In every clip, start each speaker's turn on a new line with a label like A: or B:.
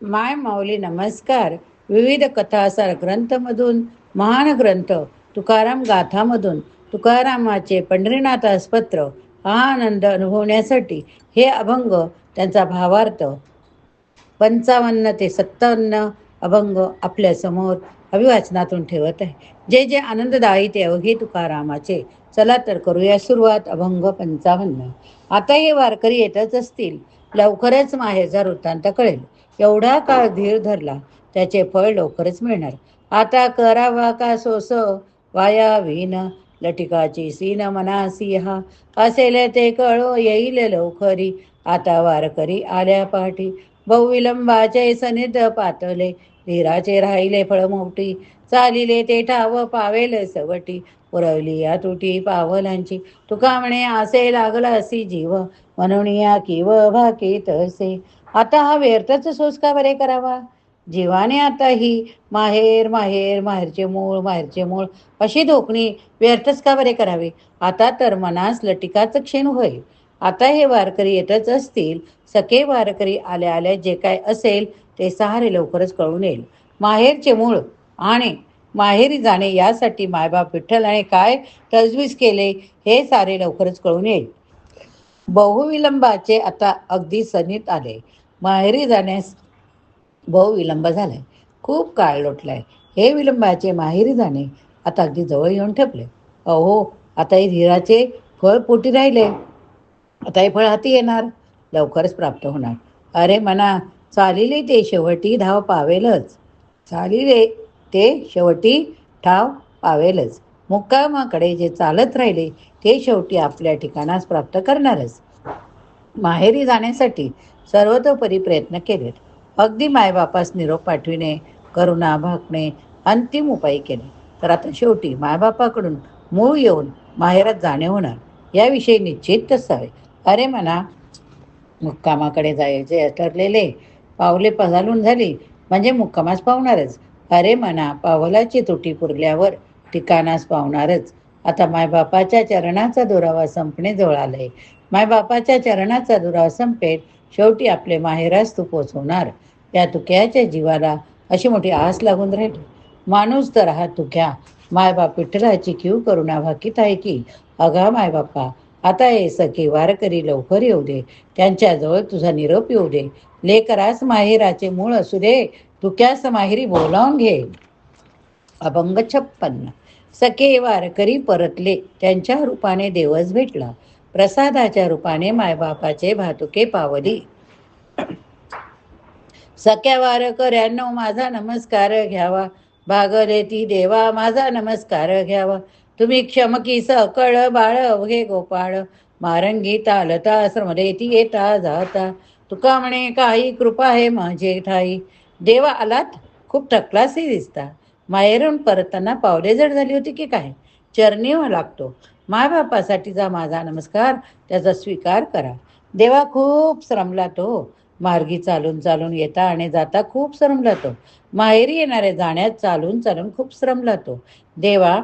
A: माय माऊली नमस्कार. विविध कथासार ग्रंथमधून महान ग्रंथ तुकाराम गाथामधून तुकारामाचे पंढरीनाथासपत्र हा आनंद अनुभवण्यासाठी हे अभंग त्यांचा भावार्थ. पंचावन्न ते सत्तावन्न अभंग आपल्यासमोर अभिवाचनातून ठेवत आहे. जे जे आनंददायी ते अवघे तुकारामाचे. चला तर करूया सुरुवात अभंग पंचावन्न. आता हे वारकरी येतच असतील. लवकरच माहेरचा वृत्तांत कळेल. एवढा काळ धीर धरला त्याचे फळ लवकरच मिळणार. आता करावा का सोस? वाया विन लटिकाची सीन मनासी हा असेल ते कळो येईल लवकरी. आता वारकरी आल्या पाठी. बहुविलंबाचे सनिध पातले धीराचे राहिले फळमोठी चालिले ते ठाव पावेल सवटी. पुरवली या तुटी पावलांची. तुका म्हणे असे लागला असी जीव. म्हणून या किव भाकीत असे. आता हा व्यर्थच सोस का बरे करावा? जीवाने आता ही माहेर माहेर माहेरचे मूळ माहेरचे मूळ अशी धोकणी व्यर्थच का बरे करावे? आता तर मनास लटिकाच क्षीण होईल. आता हे वारकरी येतच असतील. सखे वारकरी आल्या आल्या जे काय असेल ते सारे लवकरच कळून येईल. माहेरचे मूळ आणि माहेरी जाणे यासाठी मायबाप विठ्ठल आणि काय तजवीज केले हे सारे लवकरच कळून येईल. बहुविलंबाचे आता अगदी सनीत आले. माहेरी जाण्यास बहुविलंब झालाय. खूप काळ लोटलाय. हे विलंबाचे माहेरी जाणे आता अगदी जवळ येऊन ठेपले. अहो आता हे धीराचे फळ पोटी राहिले. आता हे फळ हाती येणार. लवकरच प्राप्त होणार. अरे मना चालिले ते शेवटी धाव पावेलच. चालिले ते शेवटी ठाव पावेलच. मुक्कामाकडे जे चालत राहिले ते शेवटी आपल्या ठिकाणास प्राप्त करणारच. माहेरी जाण्यासाठी सर्वतोपरी प्रयत्न केलेत. अगदी मायबापास निरोप पाठविणे करुणा भाकणे अंतिम उपाय केले. तर आता शेवटी मायबापाकडून मूळ येऊन माहेरात जाणे होणार. याविषयी निश्चित असावे. अरे म्हणा मुक्कामाकडे जायचे ठरलेले. पावले पजालून झाली. म्हणजे मुक्कामास पावणारच. अरे म्हणा पावलाची तुटी पुरल्यावर ठिकाणास पावणारच. आता मायबापाच्या चरणाचा दुरावा संपणे जवळ आलंय. मायबापाच्या चरणाचा दुरावा संपेल शेवटी आपले माहेरास तू पोचवणार. त्या तुक्याच्या जीवाला अशी मोठी आस लागून राहिली. माणूस तर हा तुक्या. मायबाप विठ्ठलाची क्यू करुणा भाकीत आहे की? अगा मायबापा आता हे सखी वारकरी लवकर येऊ दे. त्यांच्याजवळ तुझा निरोप येऊ दे. लेकरास माहेराचे मूळ असू दे. तुक्यास माहेरी बोलावून घे. अभंग छप्पन्न. सखे वारकरी परतले. त्यांच्या रूपाने देवच भेटला. प्रसादाच्या रूपाने मायबापाचे भातुके पावली. सख्या वारकऱ्यांनो माझा नमस्कार घ्यावा. भागले ती देवा माझा नमस्कार घ्यावा. तुम्ही क्षमकी सकळ बाळ अवघे गोपाळ. मारंगी तालता श्रमदेती येता जाता. तुका म्हणे काही कृपा आहे माझे ठाई. देवा आलात खूप थकलासही दिसता. माहेरून परताना पावले जड झाली होती की काय? चरणी लागतो. मायबापासाठीचा माझा नमस्कार त्याचा स्वीकार करा. देवा खूप श्रमला तो हो. मार्गी चालून चालून येता आणि जाता खूप श्रमला तो हो. माहेरी येणारे जाण्यात चालून चालून खूप श्रमला तो हो. देवा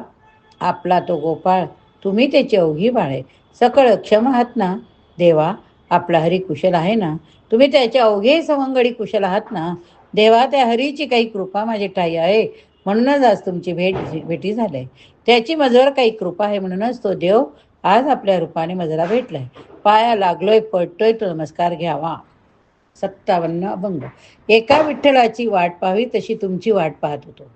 A: आपला तो गोपाळ तुम्ही त्याची अवघी बाळे सकळ क्षम आहात ना? देवा आपला हरी कुशल आहे ना? तुम्ही त्याच्या अवघे सवंगडी कुशल आहात ना? देवा त्या हरीची काही कृपा माझी ठाई आहे. म्हणूनच आज तुमची भेट भेटी झाली. त्याची माझ्यावर काही कृपा आहे म्हणूनच तो देव आज आपल्या रूपाने मजरा भेटलाय. पाया लागलोय पडतोय तो नमस्कार घ्यावा. सत्तावन्न अभंग. एका विठ्ठलाची वाट पाहावी तशी तुमची वाट पाहत होतो.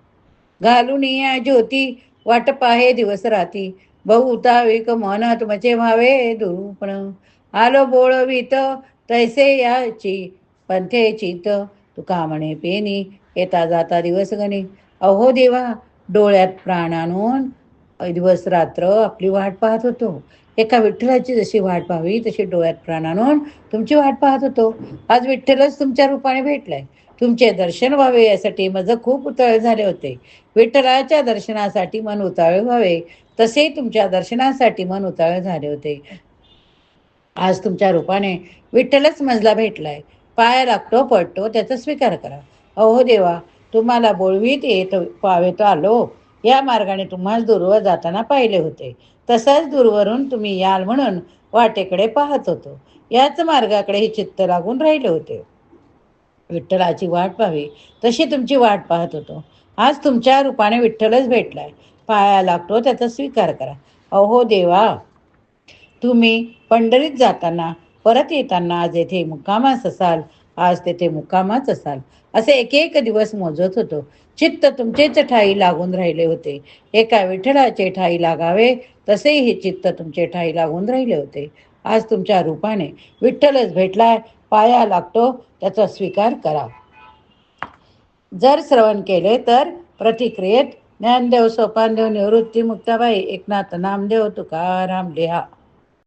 A: घालून या ज्योती वाट पाहे दिवस राती. बहु मन तुमचे व्हावे दुरुपण. आलो बोळवीत तैसे याची पंथे चित. तुका म्हणे पेनी येता जाता दिवस गणी. अहो देवा डोळ्यात प्राण आणून दिवस रात्र आपली वाट पाहत होतो. एका विठ्ठलाची जशी वाट पाहावी तशी डोळ्यात प्राण आणून तुमची वाट पाहत होतो. आज विठ्ठलच तुमच्या रूपाने भेटलाय. तुमचे दर्शन व्हावे यासाठी माझं खूप उताळ झाले होते. विठ्ठलाच्या दर्शनासाठी मन उताळ व्हावे तसे तुमच्या दर्शनासाठी मन उताळे झाले होते. आज तुमच्या रूपाने विठ्ठलच मजला भेटलाय. पाया लागतो पडतो त्याचा स्वीकार करा. अहो देवा तुम्हाला बोळवीत येत पावेत आलो. या मार्गाने तुम्हाला दूरवर जाताना पाहिले होते. तसाच दूरवरून तुम्ही याल म्हणून वाटेकडे पाहत होतो. याच मार्गाकडे हे चित्त लागून राहिले होते. विठ्ठलाची वाट पाहावी तशी तुमची वाट पाहत होतो. आज तुमच्या रूपाने विठ्ठलच भेटलाय. पाया लागतो त्याचा स्वीकार करा. अहो देवा तुम्ही पंढरीत जाताना परत येताना आज येथे मुक्कामास असाल. आज तेथे मुक्कामाच असाल. असे एक एक दिवस मोजत होतो. चित्त तुमचेच ठाई लागून राहिले होते. एका विठ्ठलाचे ठाई लागावे तसेही हे चित्त तुमचे ठाई लागून राहिले होते. आज तुमच्या रूपाने विठ्ठलच भेटलाय पाया लागतो त्याचा स्वीकार करा. जर श्रवण केले तर प्रतिक्रियेत ज्ञानदेव सोपानदेव निवृत्ती मुक्ताबाई एकनाथ नामदेव तुकाराम लिहा.